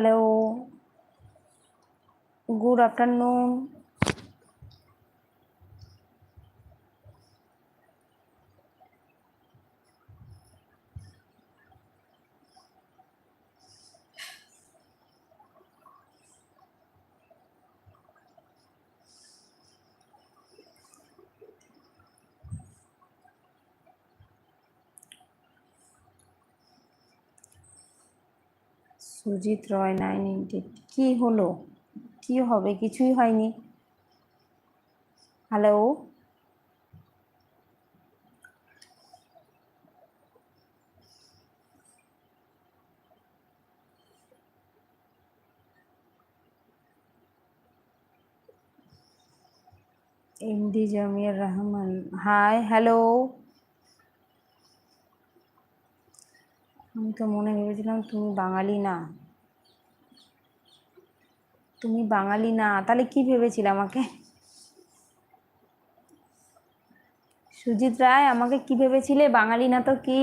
Hello good afternoon Sujit Roy nine eight কি হলো? কি হবে? কিছুই হয়নি। হ্যালো? এমডি জামিয়ার রহমান, হাই, হ্যালো? আমি তো মনে ভেবেছিলাম তুমি বাঙালি না। তুমি বাঙালি না, তাহলে কি ভেবেছিলে আমাকে? সুজিত রায়, আমাকে কি ভেবেছিলে? বাঙালি না তো কি?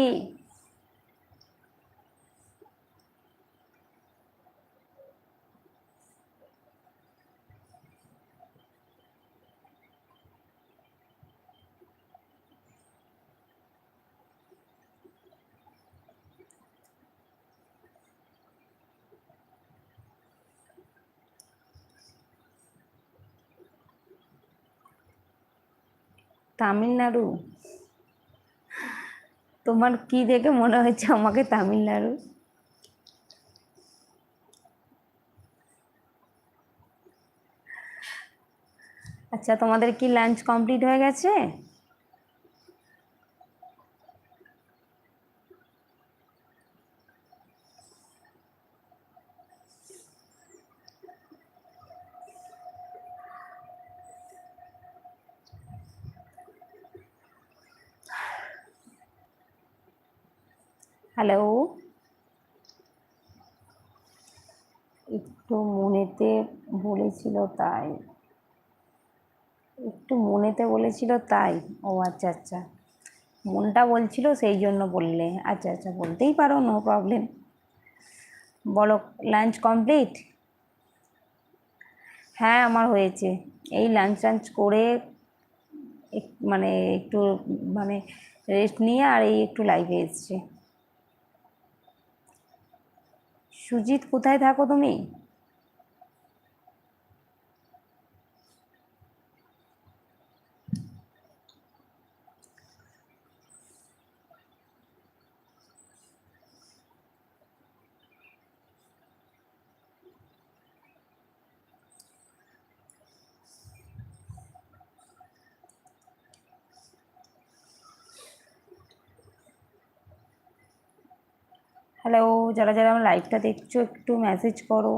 তামিলনাড়ু? তোমার কি দেখে মনে হয়েছে আমাকে তামিলনাড়ু? আচ্ছা তোমাদের কি লাঞ্চ কমপ্লিট হয়ে গেছে? হ্যালো একটু মনেতে বলেছিল তাই। একটু মনেতে বলেছিল তাই। ও আচ্ছা আচ্ছা। মনটা বলছিল সেই জন্য বললে। আচ্ছা আচ্ছা বলতেই পারো নো প্রবলেম বলো লাঞ্চ কমপ্লিট হ্যাঁ আমার হয়েছে। এই লাঞ্চ টাঞ্চ করে মানে একটু মানে রেস্ট নিয়ে আর এই একটু লাইভে এসছে। সুজিত কোথায় থাকো তুমি? হ্যালো যারা যারা আমার লাইভটা দেখছ, একটু মেসেজ করো।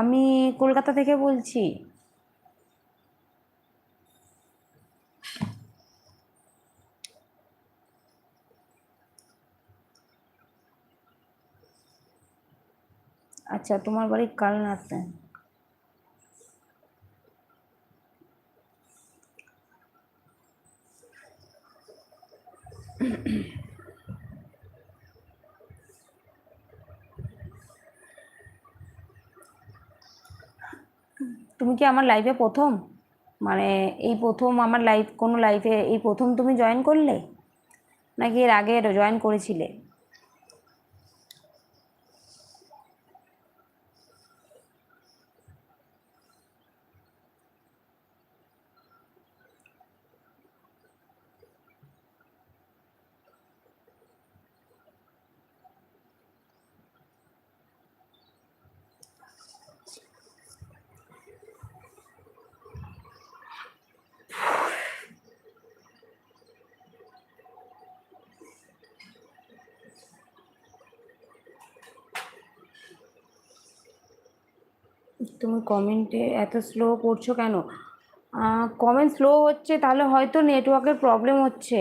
আমি কলকাতা থেকে বলছি। আচ্ছা তোমার বাড়ি কাল কালনাতে তুমি কি আমার লাইফে প্রথম? মানে এই প্রথম আমার লাইফ কোনো লাইফে এই প্রথম তুমি জয়েন করলে? নাকি এর আগে জয়েন করেছিলে? তুমি কমেন্টে এত স্লো করছ কেন? কমেন্ট স্লো হচ্ছে তাহলে হয়তো নেটওয়ার্কের প্রবলেম হচ্ছে।